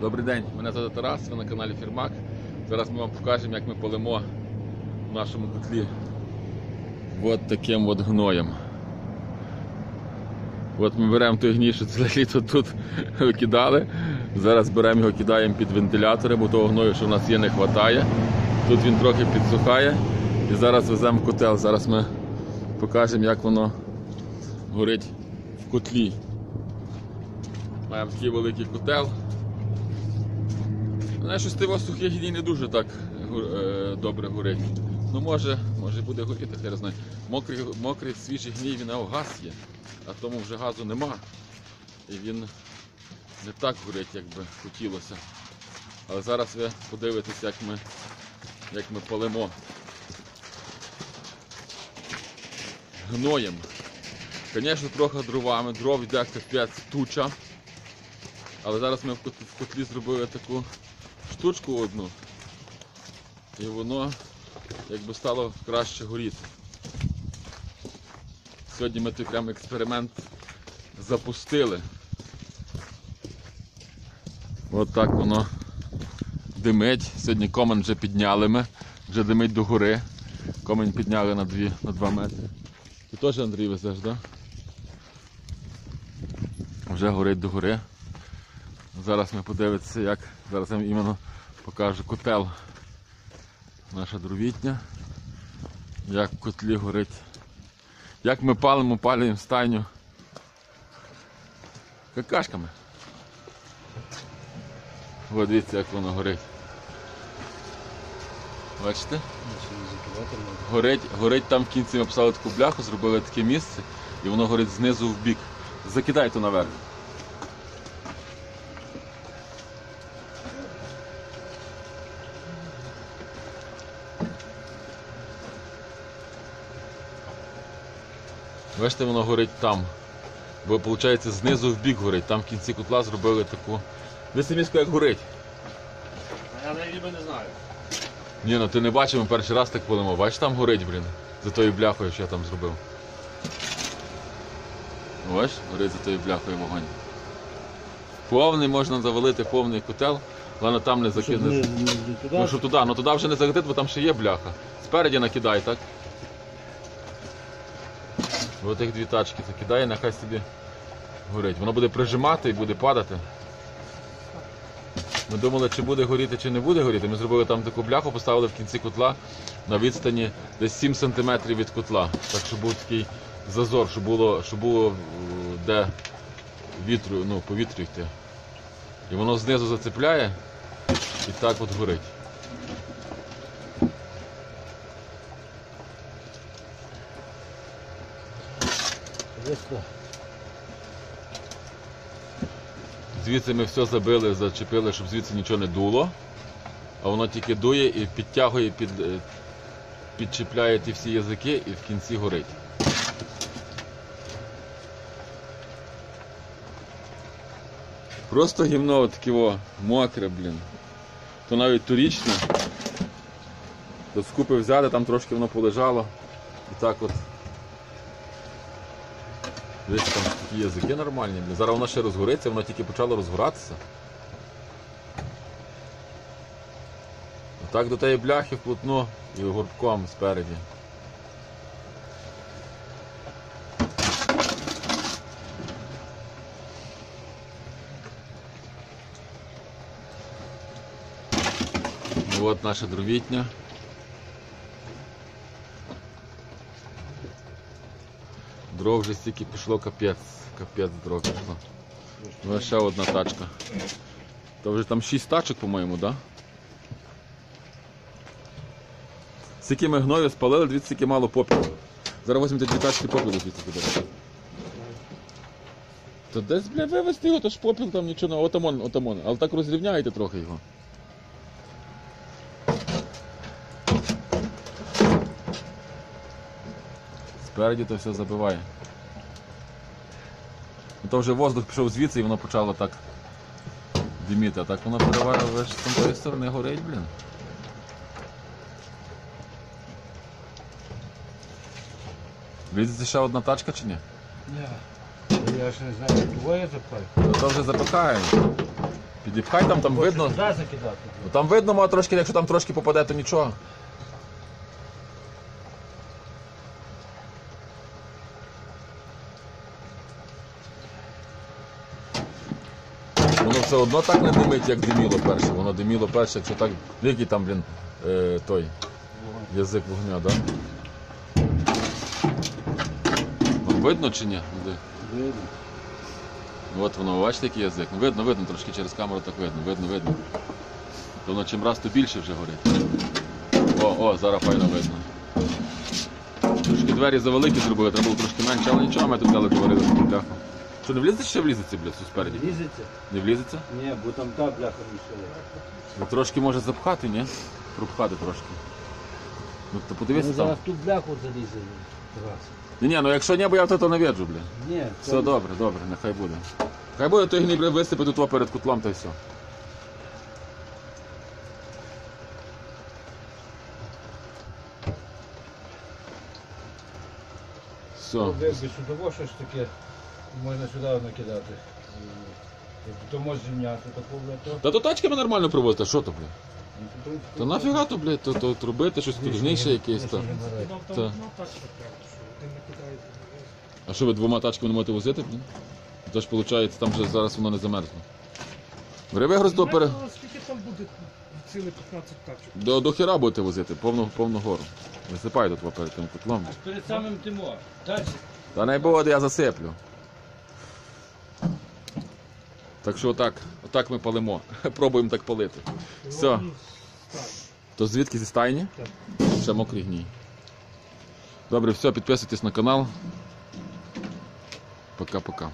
Добрий день, мене звати Тарас, ви на каналі Фірмак. Зараз ми вам покажемо, як ми полимо в нашому котлі от таким от гноєм. От ми беремо той гній, що ціле літо тут кидали. Зараз беремо його, кидаємо під вентилятори, бо того гною, що в нас є, не вистачає. Тут він трохи підсухає. І зараз веземо в котел. Зараз ми покажемо, як воно горить в котлі. Маємо такий великий котел. Знаєш, що з тиво сухих гній не дуже так е, добре горить. Ну може, може буде горіти, хай знає. Мокрий, мокрий свіжий гній, він газ є, а тому вже газу нема. І він не так горить, як би хотілося. Але зараз ви подивитесь, як ми, як ми палимо гноєм. Звісно, трохи дровами, дров йде капець туча. Але зараз ми в котлі зробили таку штучку одну. І воно якби стало краще горіти. Сьогодні ми той прям експеримент запустили. От так воно димить. Сьогодні комен вже підняли ми, вже димить до гори. Комен підняли на 2, на 2 метри. Ти теж Андрій везеш, так? Да? Вже горить до гори. Зараз ми подивимося, як зараз я іменно покажу котел. Наша дровітня. Як в котлі горить. Як ми палимо, палюємо стайню. Какашками. От дивіться, як воно горить. Бачите? Горить, горить там в кінці ми писали таку бляху, зробили таке місце і воно горить знизу в бік. Закидай то наверх. Бачите, воно горить там. Бо виходить знизу в бік горить. Там в кінці котла зробили таку. Ви самі скажете, як горить. Я навіть ніби не знаю. Ні, ну ти не бачив, ми перший раз так полимо. Бачиш, там горить, блін. За тою бляхою, що я там зробив. Бачиш, горить за тою бляхою вогонь. Повний можна завалити повний котел, але там не Щоб не, закине. не, не туди. Ну щоб туди, ну туди вже не загатити, бо там ще є бляха. Спереді накидай, так? Ось тих дві тачки закидай, і нехай собі горить. Воно буде прижимати і буде падати. Ми думали, чи буде горіти, чи не буде горіти. Ми зробили там таку бляху, поставили в кінці котла на відстані десь 7 см від котла. Так, щоб був такий зазор, щоб було, щоб було е, де вітру, ну, повітрю йти. І воно знизу зацепляє і так от горить. Весело. Звідси ми все забили, зачепили, щоб звідси нічого не дуло. А воно тільки дує і підтягує, під, е, підчіпляє ті всі язики і в кінці горить. Просто гімно таке о, мокре, блін. То навіть торічне. То скупи взяли, там трошки воно полежало. І так от. Десь там такі язики нормальні. Зараз воно ще розгориться, воно тільки почало розгоратися. Так до тієї бляхи вплотну і горбком спереді. І от наша дровітня. Дров вже стільки пішло, капець, капець дров пішло. Ну, ще одна тачка. То вже там 6 тачок, по-моєму, так? Да? Скільки ми гною спалили, дивіться, скільки мало попілу. Зараз візьмете дві тачки попілу звідси заберете. Та десь, бля, вивезти його, то ж попіл там нічого, отамон, отамон. Але так розрівняйте трохи його. Спереді то все забиває. Ну, То вже воздух пішов звідси і воно почало так диміти, а так воно переварює з тої сторони горить, блін. Видите, ще одна тачка чи ні? Ні. Я ж не знаю, двоє запаль. Ну, То вже запихаємо. Підіпхай там, там видно. Закидати. Ну, Там видно, ма трошки, якщо там трошки попаде, то нічого. Воно все одно так не димить, як диміло перше. Воно диміло перше, якщо так. Який там, блін, е, той язик вогня, так? Видно чи ні? Видно. Ну, От воно, бачите, який язик. Ну, видно, видно, трошки через камеру так видно, видно, видно. То воно чим раз, то більше вже горить. О, о, зараз файно видно. Трошки двері завеликі зробили, треба було трошки менше, але нічого, ми тут дали говорили бляху. Що, не влізеться ще влізеться, блядь, тут спереді? Лізеться? Не влізеться? Ні, бо там та бляха мішала. Ну, трошки може запхати, ні? Пропхати трошки. Ну, то подивися Ми там. зараз в ту бляху заліземо. Раз. Ні, ні, ну якщо ні, бо я то не віджу, блядь. Ні, Все добре, добре, нехай буде. Хай буде той гній висипе тут перед кутлом та й все. Все. Без судово щось таке можна сюди накидати. То може зімняти таку бляху. Та то тачками нормально привозити, а що то, блядь? Та нафіга то, блядь, то, то трубити, щось тут гніше якесь. Там Та. А що ви двома тачками не можете возити, блін? То ж виходить, там же зараз воно не замерзло. Бери вигруз до пере... Скільки там буде цілих 15 тачок? До, до хера будете возити, повну, повну гору. Висипай тут перед тим кутлом. Перед самим тимо. Далі. Та не буде, я засиплю. Так що отак, отак ми палимо. Пробуємо так палити. Все. То звідки зі стайні? Ще мокрий гній. Добре, все, підписуйтесь на канал. Пока-пока.